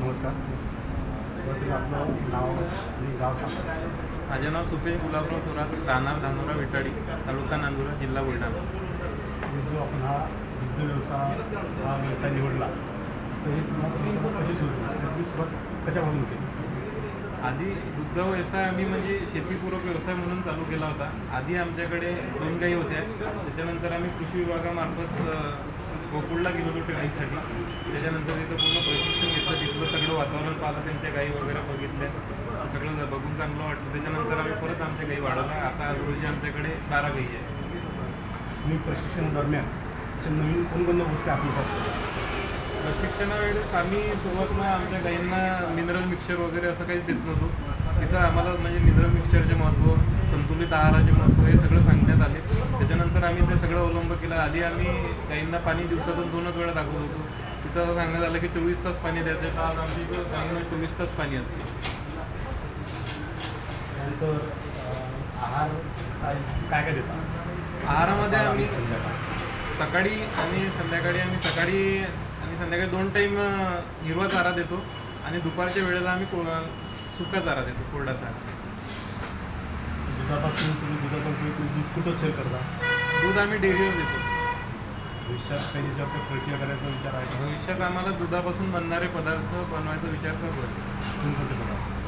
नमस्कार. सुरुवातीला आपलं नाव आणि गाव सांगा. माझे नाव सुपेश गुलाबराव थोरात राहणार धानोरा विटाडी तालुका नांदुरा जिल्हा बुलढाणा. आणि जो आपण हा दुग्ध व्यवसाय हा व्यवसाय निवडला तर हे तुम्हाला कशी सुरू झाली? त्याची सुरुवात कशापासून केली? आधी दुग्ध व्यवसाय आम्ही म्हणजे शेतीपूरक व्यवसाय म्हणून चालू केला होता. आधी आमच्याकडे दोन गाई होत्या. त्याच्यानंतर आम्ही कृषी विभागामार्फत गोकुळला गेलो होतो ट्रेनिंगसाठी त्याच्यानंतर तिथं पूर्ण प्रशिक्षण घेतलं तिथलं सगळं वातावरण पाहिलं त्यांच्या गाई वगैरे बघितल्या सगळं बघून चांगलं वाटलं त्याच्यानंतर आम्ही परत आमच्या गाई वाढवल्या आता रोजी आमच्याकडे बारा गाई आहे. तुम्ही प्रशिक्षण दरम्यान अशा नवीन कोणकोणत्या गोष्टी आत्मसात केल्या प्रशिक्षणावेळेस आम्ही सुरुवातीला आमच्या गाईंना मिनरल मिक्सचर वगैरे असं काहीच देत नव्हतो. तिथं आम्हाला म्हणजे मिनरल मिक्सचरचे महत्त्व संतुलित आहाराचे महत्त्व हे सगळं सांगण्यात आले. त्याच्यानंतर आम्ही ते सगळं अवलंब केला. आधी आम्ही गाईंना पाणी दिवसातून दोनच वेळा दाखवत होतो. तिथं असं सांगण्यात आलं की चोवीस तास पाणी द्यायचं तर आज आमच्या इथं गाईंना चोवीस तास पाणी असते. त्यानंतर आहार काय काय काय देता? आहारामध्ये आम्ही संध्याकाळ. सकाळी आणि संध्याकाळी आम्ही सकाळी आणि संध्याकाळी दोन टाईम हिरवा चारा देतो आणि दुपारच्या वेळेला आम्ही को सुका चारा देतो कोरडा चारा. दुधापासून तुम्ही दुधापासून तुम्ही तुम्ही दूध कुठं सेल करता? दूध आम्ही डेअरीवर देतो. भविष्यात काही त्याच्यावर प्रक्रिया करायचा विचार आहे? भविष्यात आम्हाला दुधापासून बनणारे पदार्थ बनवायचा विचार करतो कोणकोणते पदार्थ?